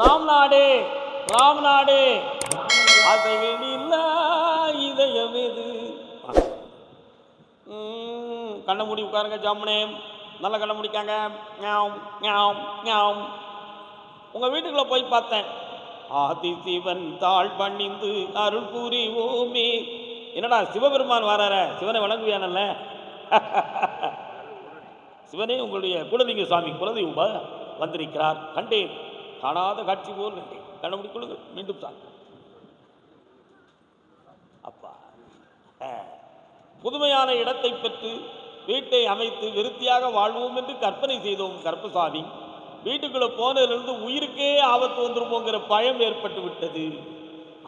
ராம்நாடு ராம்நாடு அதைகளில் இதயம் எது? கண்ணை மூடி உட்காருங்க ஜாமுனே. நல்லா கண்ணை முடிக்காங்க. ஞாம் ஞாம் ஞாம். உங்கள் வீட்டுக்குள்ளே போய் பார்த்தேன். ஆதி சிவன் தாழ் பணிந்து அருள் புரிவோமே. என்னடா சிவபெருமான் வர சிவனை வணங்குவியானல்ல? சிவனே உங்களுடைய குலதெய்வ சுவாமி குலதெய்வ வந்திருக்கிறார். கண்டேன். காணாத காட்சி போல் கண்டேன் கண்ண கொள்ளுங்கள். மீண்டும் சார் அப்பா. புதுமையான இடத்தை பெற்று வீட்டை அமைத்து விருத்தியாக வாழ்வோம் என்று கற்பனை செய்தோம் கருப்பசாமி. வீட்டுக்குள்ளே போனதிலிருந்து உயிருக்கே ஆபத்து வந்துருமோங்கிற பயம் ஏற்பட்டு விட்டது.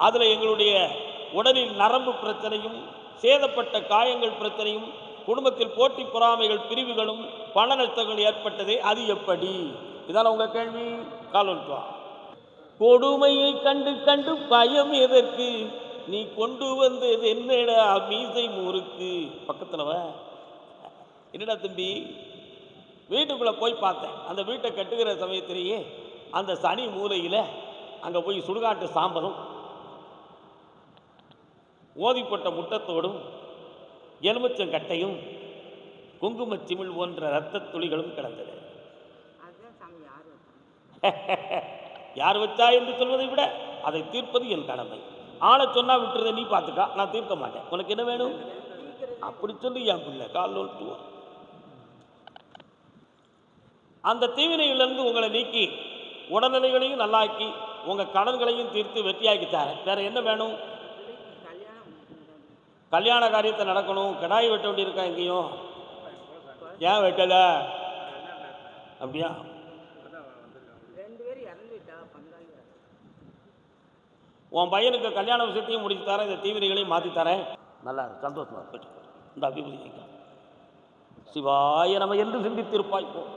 அதில் எங்களுடைய உடலில் நரம்பு பிரச்சனையும் சேதப்பட்ட காயங்கள் பிரச்சனையும் குடும்பத்தில் போட்டி பொறாமைகள் பிரிவுகளும் பண நஷ்டங்கள் ஏற்பட்டதே. அது எப்படி? இதான உங்க கேள்வி? கால் கொடுமையை கண்டு கண்டு பயம் எதற்கு? நீ கொண்டு வந்தது என்னடா மீசை முறுக்கு? பக்கத்துல என்னடா தம்பி? வீட்டுக்குள்ள போய் பார்த்தேன். அந்த வீட்டை கட்டுகிற சமயத்திலேயே அந்த சனி மூலையில் அங்கே போய் சுடுகாட்டு சாம்பலும் ஓதிப்பட்ட முட்டத்தோடும் எலுமிச்சங்கட்டையும் குங்குமச்சிமிழ் போன்ற இரத்த துளிகளும் கிடந்தது அதுதான் சாமி யார் வைப்பாங்க யார் வச்சா என்று சொல்வதை விட அதை தீர்ப்பது என் கடமை. ஆளை சொன்னா விட்டுறதை நீ பார்த்துக்கா நான் தீர்க்க மாட்டேன். உனக்கு என்ன வேணும்? அப்படி சொல்லி என் பிள்ளை கால் நோட்டுவான். அந்த தீவினையிலிருந்து உங்களை நீக்கி உடல்நிலைகளையும் நல்லாக்கி உங்கள் கடன்களையும் தீர்த்து வெற்றியாக்கி தரேன். வேற என்ன வேணும்? கல்யாணம் கல்யாண காரியத்தை நடக்கணும். கிடாய் வெட்ட வேண்டியிருக்கா எங்கேயும்? ஏன் வெட்டலை? அப்படியா? உன் பையனுக்கு கல்யாண விஷயத்தையும் முடித்து தரேன் இந்த தீவிரிகளையும் மாற்றி தரேன். நல்லா இருக்கு சந்தோஷமாக இந்த அபிபதி சிவாய நம்ம என்று சிந்தித்திருப்பாய்ப்போம்